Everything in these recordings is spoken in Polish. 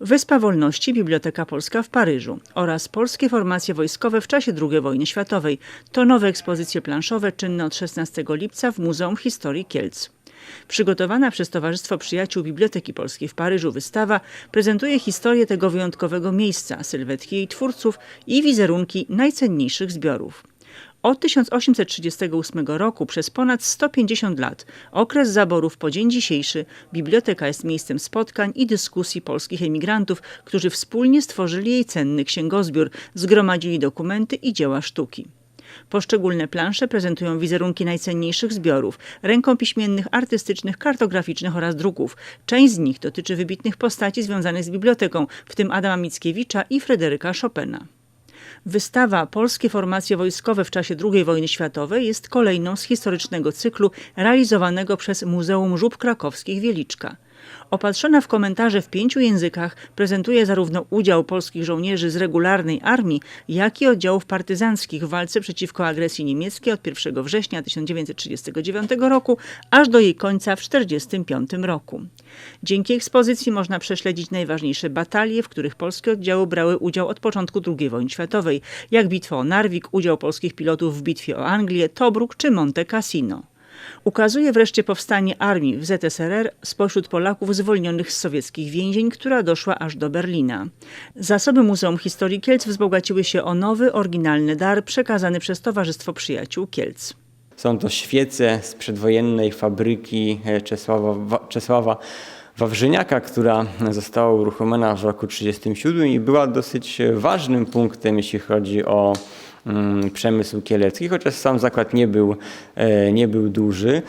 Wyspa Wolności, Biblioteka Polska w Paryżu oraz Polskie Formacje Wojskowe w czasie II wojny światowej to nowe ekspozycje planszowe czynne od 16 lipca w Muzeum Historii Kielc. Przygotowana przez Towarzystwo Przyjaciół Biblioteki Polskiej w Paryżu wystawa prezentuje historię tego wyjątkowego miejsca, sylwetki jej twórców i wizerunki najcenniejszych zbiorów. Od 1838 roku przez ponad 150 lat, okres zaborów po dzień dzisiejszy, biblioteka jest miejscem spotkań i dyskusji polskich emigrantów, którzy wspólnie stworzyli jej cenny księgozbiór, zgromadzili dokumenty i dzieła sztuki. Poszczególne plansze prezentują wizerunki najcenniejszych zbiorów, rękopiśmiennych, artystycznych, kartograficznych oraz druków. Część z nich dotyczy wybitnych postaci związanych z biblioteką, w tym Adama Mickiewicza i Fryderyka Chopina. Wystawa Polskie formacje wojskowe w czasie II wojny światowej jest kolejną z historycznego cyklu realizowanego przez Muzeum Żub Krakowskich Wieliczka. Opatrzona w komentarze w pięciu językach prezentuje zarówno udział polskich żołnierzy z regularnej armii, jak i oddziałów partyzanckich w walce przeciwko agresji niemieckiej od 1 września 1939 roku aż do jej końca w 1945 roku. Dzięki ekspozycji można prześledzić najważniejsze batalie, w których polskie oddziały brały udział od początku II wojny światowej, jak bitwa o Narvik, udział polskich pilotów w bitwie o Anglię, Tobruk czy Monte Cassino. Ukazuje wreszcie powstanie armii w ZSRR spośród Polaków zwolnionych z sowieckich więzień, która doszła aż do Berlina. Zasoby Muzeum Historii Kielc wzbogaciły się o nowy, oryginalny dar przekazany przez Towarzystwo Przyjaciół Kielc. Są to świece z przedwojennej fabryki e, Czesława, Wa- Czesława Wawrzyniaka, która została uruchomiona w roku 1937 i była dosyć ważnym punktem, jeśli chodzi o przemysł kielecki, chociaż sam zakład nie był, e, nie był duży.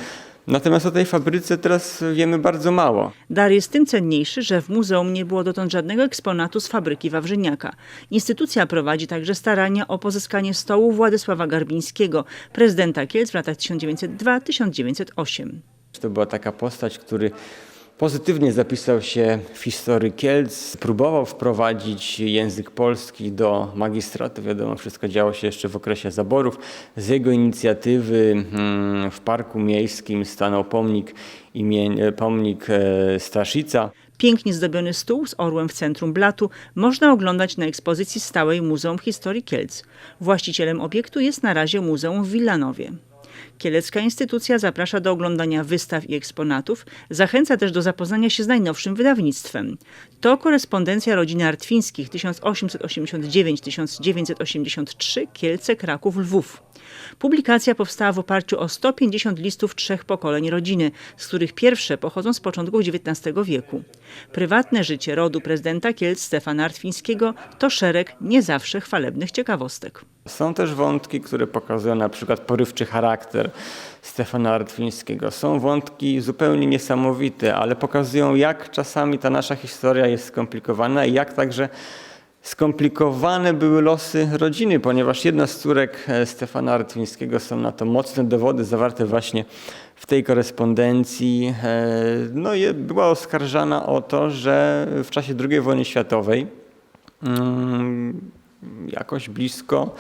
Natomiast o tej fabryce teraz wiemy bardzo mało. Dar jest tym cenniejszy, że w muzeum nie było dotąd żadnego eksponatu z fabryki Wawrzyniaka. Instytucja prowadzi także starania o pozyskanie stołu Władysława Garbińskiego, prezydenta Kielc w latach 1902-1908. To była taka postać, który pozytywnie zapisał się w historii Kielc, próbował wprowadzić język polski do magistratu. Wiadomo, wszystko działo się jeszcze w okresie zaborów. Z jego inicjatywy mm, w Parku Miejskim stanął pomnik, imień, pomnik e, Staszica. Pięknie zdobiony stół z orłem w centrum blatu można oglądać na ekspozycji stałej Muzeum Historii Kielc. Właścicielem obiektu jest na razie Muzeum w Villanowie. Kielecka instytucja zaprasza do oglądania wystaw i eksponatów, zachęca też do zapoznania się z najnowszym wydawnictwem. To korespondencja rodziny Artwińskich 1889-1983 Kielce, Kraków, Lwów. Publikacja powstała w oparciu o 150 listów trzech pokoleń rodziny, z których pierwsze pochodzą z początku XIX wieku. Prywatne życie rodu prezydenta Kielc Stefana Artwińskiego to szereg nie zawsze chwalebnych ciekawostek. Są też wątki, które pokazują na przykład porywczy charakter Stefana Artwińskiego. Są wątki zupełnie niesamowite, ale pokazują jak czasami ta nasza historia jest skomplikowana i jak także skomplikowane były losy rodziny, ponieważ jedna z córek e, Stefana Artwińskiego są na to mocne dowody zawarte właśnie w tej korespondencji. E, No była oskarżana o to, że w czasie II wojny światowej mm, jakoś blisko,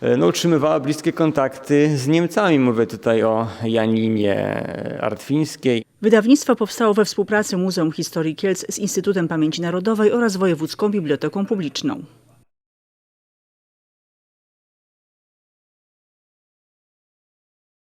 e, no, utrzymywała bliskie kontakty z Niemcami. Mówię tutaj o Janinie Artwińskiej. Wydawnictwo powstało we współpracy Muzeum Historii Kielc z Instytutem Pamięci Narodowej oraz Wojewódzką Biblioteką Publiczną.